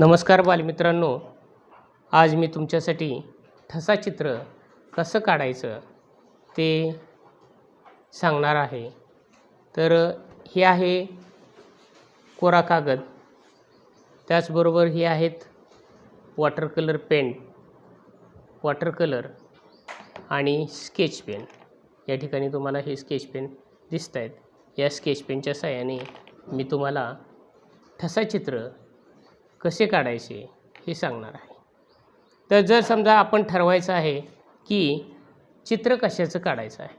नमस्कार बालमित्रांनो. आज मी तुमच्यासाठी ठसा चित्र कसं काढायचं ते सांगणार आहे. तर हे आहे कोरा कागद. त्याचबरोबर हे आहेत water colour pen water colour आणि स्केच पेन. या ठिकाणी तुम्हाला हे स्केच पेन दिसत आहेत या स्केच पेनच्या साहाय्याने मी तुम्हाला ठसा चित्र कसे काढायचे हे सांगणार आहे. तर जर समजा आपण ठरवायचं आहे की चित्र कशाचं काढायचं आहे.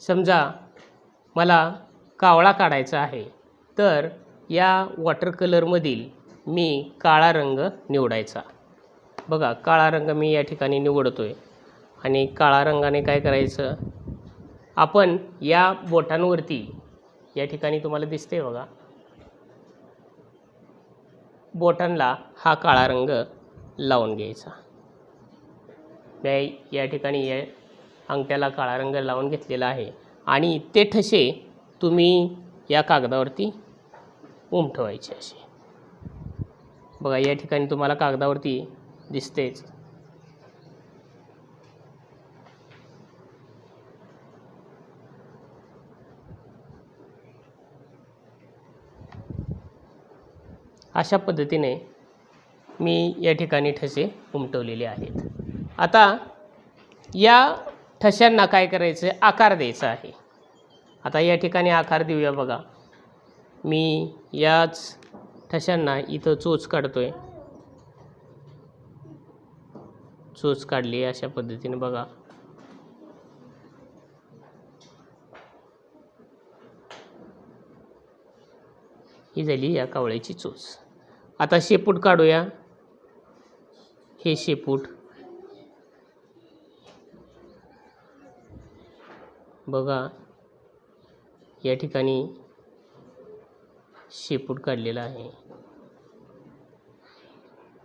समजा मला कावळा काढायचा आहे तर या वॉटर कलरमधील मी काळा रंग निवडायचा. बघा काळा रंग मी या ठिकाणी निवडतो आहे आणि काळा रंगाने काय करायचं? आपण या बोटांवरती या ठिकाणी तुम्हाला दिसते बघा बोटांना हा काळा रंग लावून घ्यायचा. मी या ठिकाणी या अंगठ्याला काळा रंग लावून घेतलेला आहे. आणि ते ठसे तुम्ही या कागदावरती उमठवायचे असे. बघा या ठिकाणी तुम्हाला कागदावरती दिसतेच. अशा पद्धतीने मी या ठिकाणी ठसे उमटवलेले आहेत. आता या ठशांना काय करायचं? आहे आकार द्यायचा आहे. आता या ठिकाणी आकार देऊया बघा. मी याच ठशांना इथं चोच काढतो आहे चोच काढली अशा पद्धतीने बघा. ही झाली या कावळ्याची चोच. आता शेपूट काढूया. हे शेपूट. बघा या ठिकाणी शेपूट काढलेला आहे.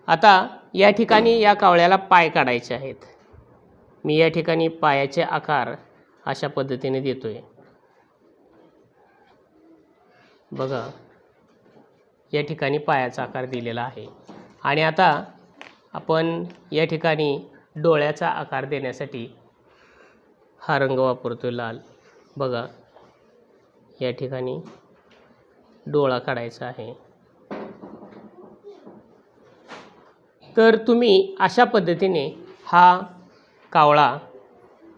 आता या ठिकाणी या कावळ्याला पाय काढायचे आहेत. मी या ठिकाणी पायाचे आकार अशा पद्धतीने देतोय. बघा या ठिकाणी पायाचा आकार दिलेला आहे. आणि आता आपण या ठिकाणी डोळ्याचा आकार देण्यासाठी हा रंग वापरतो लाल. बघा या ठिकाणी डोळा काढायचा आहे. तर तुम्ही अशा पद्धतीने हा कावळा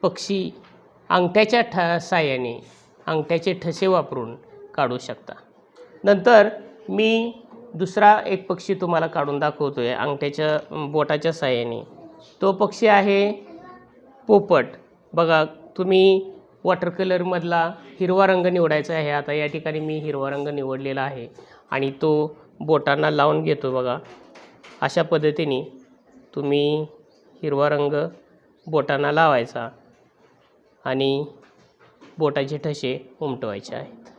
पक्षी अंगठ्याच्या ठ साह्याने अंगठ्याचे ठसे वापरून काढू शकता. नंतर मी दुसरा एक पक्षी तुम्हाला काढून दाखवतो आहे अंगठ्याच्या बोटाच्या साह्याने. तो पक्षी आहे पोपट. बघा तुम्ही वॉटर कलरमधला हिरवा रंग निवडायचा आहे. आता या ठिकाणी मी हिरवा रंग निवडलेला आहे आणि तो बोटांना लावून घेतो बघा. अशा पद्धतीने तुम्ही हिरवा रंग बोटांना लावायचा आणि बोटाचे ठसे उमटवायचे आहेत.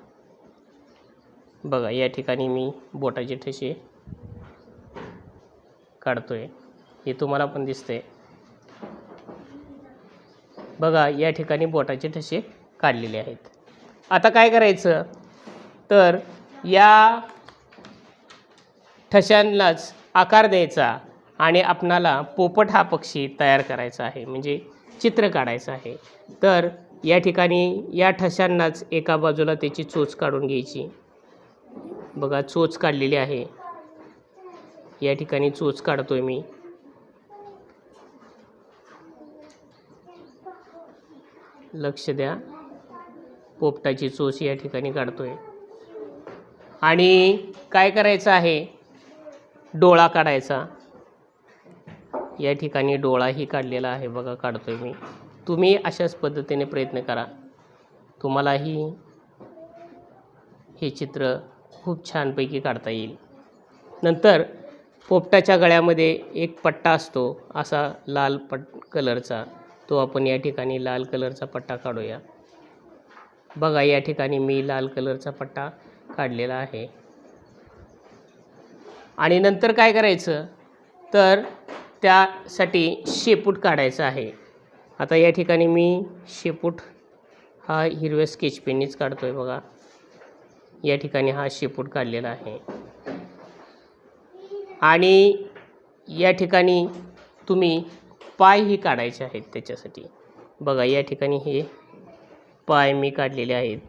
बघा या ठिकाणी मी बोटाचे ठसे आहे हे तुम्हाला पण दिसतंय. बघा या ठिकाणी बोटाचे ठसे काढलेले आहेत. आता काय करायचं? तर या ठशांनाच आकार द्यायचा आणि आपणाला पोपट हा पक्षी तयार करायचा आहे म्हणजे चित्र काढायचं आहे. तर या ठिकाणी या ठशांनाच एका बाजूला त्याची चोच काढून घ्यायची. बघा चोच काढलेली आहे. या ठिकाणी चोच काढतोय मी. लक्ष द्या. पोपटाची चोच या ठिकाणी काढतोय. आणि काय करायचं आहे? डोळा काढायचा. या ठिकाणी डोळाही काढलेला आहे बघा काढतोय मी. तुम्ही अशाच पद्धतीने प्रयत्न करा. तुम्हालाही हे चित्र खूप छानपैकी काढता येईल. नंतर पोपटाच्या गळ्यामध्ये एक पट्टा असतो असा लाल पट कलरचा. तो आपण या ठिकाणी लाल कलरचा पट्टा काढूया. बघा या ठिकाणी मी लाल कलरचा पट्टा काढलेला आहे. आणि नंतर काय करायचं? तर त्यासाठी शेपूट काढायचं आहे. आता या ठिकाणी मी शेपूट हा हिरव्या स्केच पेननीच काढतो आहे बघा. या ठिकाणी हा शेपूट काढलेला आहे. आणि या ठिकाणी तुम्ही पायही काढायचे आहेत त्याच्यासाठी. बघा या ठिकाणी हे पाय मी काढलेले आहेत.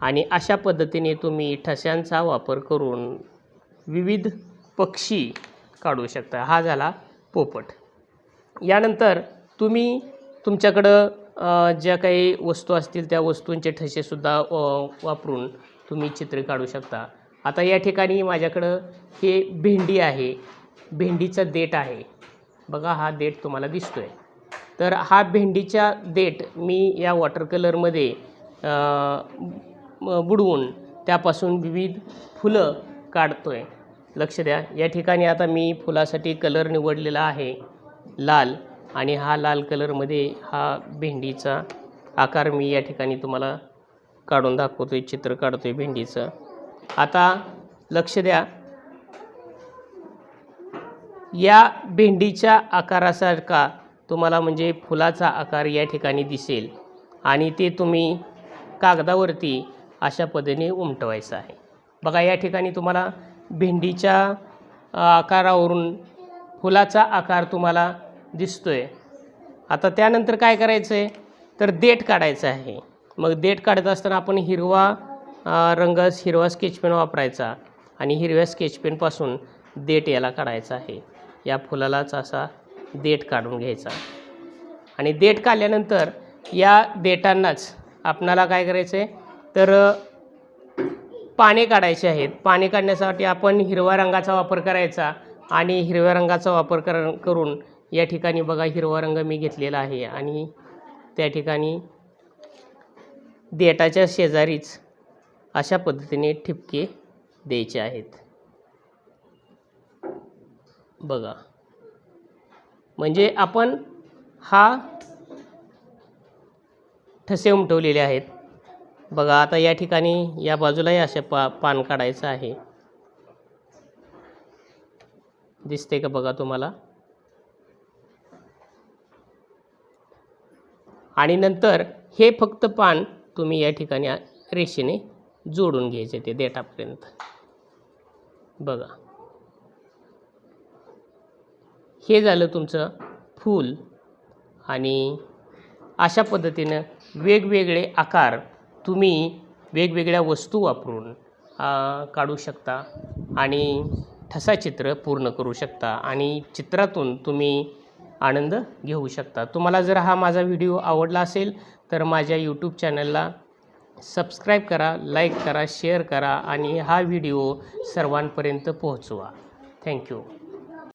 आणि अशा पद्धतीने तुम्ही ठश्यांचा वापर करून विविध पक्षी काढू शकता. हा झाला पोपट. यानंतर तुम्ही तुमच्याकडं ज्या काही वस्तू असतील त्या वस्तूंचे ठसेसुद्धा वापरून तुम्ही चित्र काढू शकता. आता या ठिकाणी माझ्याकडं हे भेंडी आहे. भेंडीचा देठ आहे. बघा हा देठ तुम्हाला दिसतो आहे तर हा भेंडीच्या देठ मी या वॉटर कलरमध्ये बुडवून त्यापासून विविध फुलं काढतो आहे लक्ष द्या. या ठिकाणी आता मी फुलासाठी कलर निवडलेला आहे. लाल. आणि हा लाल कलरमध्ये हा भेंडीचा आकार मी या ठिकाणी तुम्हाला काढून दाखवतो आहे चित्र काढतो आहे भेंडीचं. आता लक्ष द्या. या भेंडीच्या आकारासारखा तुम्हाला म्हणजे फुलाचा आकार या ठिकाणी दिसेल आणि ते तुम्ही कागदावरती अशा पद्धतीने उमटवायचं आहे. बघा या ठिकाणी तुम्हाला भेंडीच्या आकारावरून फुलाचा आकार तुम्हाला दिसतो आहे आता त्यानंतर काय करायचं आहे तर देठ काढायचं आहे. मग देठ काढत असताना आपण हिरवा रंग हिरवा स्केच पेन वापरायचा आणि हिरव्या स्केच पेनपासून देठ याला काढायचा आहे. या फुलालाच असा देठ काढून घ्यायचा. आणि देठ काढल्यानंतर या देठांनाच आपणाला काय करायचं आहे तर पाने काढायचे आहेत. पाने काढण्यासाठी आपण हिरव्या रंगाचा वापर करायचा आणि हिरव्या रंगाचा वापर कर करून या ठिकाणी बघा हिरवा रंग मी घेतलेला आहे आणि त्या ठिकाणी देठाच्या शेजारीच अशा पद्धतीने ठिपके द्यायचे आहेत. बघा. म्हणजे आपण हा ठसे उमटवलेले आहेत. बघा आता या ठिकाणी या बाजूलाही असे पा पान काढायचं आहे. दिसते का बघा तुम्हाला? आणि नंतर हे फक्त पान तुम्ही या ठिकाणी रेषेने जोडून घ्यायचे ते देठापर्यंत बघा. हे झालं तुमचं फूल आणि अशा पद्धतीनं वेगवेगळे आकार तुम्ही वेगवेगळ्या वस्तू वापरून काढू शकता आणि ठसा चित्र पूर्ण करू शकता आणि चित्रातून तुम्ही आनंद घेऊ शकता. तुम्हाला जर हा माझा व्हिडिओ आवडला असेल तर माझ्या यूट्यूब चॅनलला सबस्क्राईब करा लाईक करा शेअर करा आणि हा व्हिडिओ सर्वांपर्यंत पोहोचवा. थँक्यू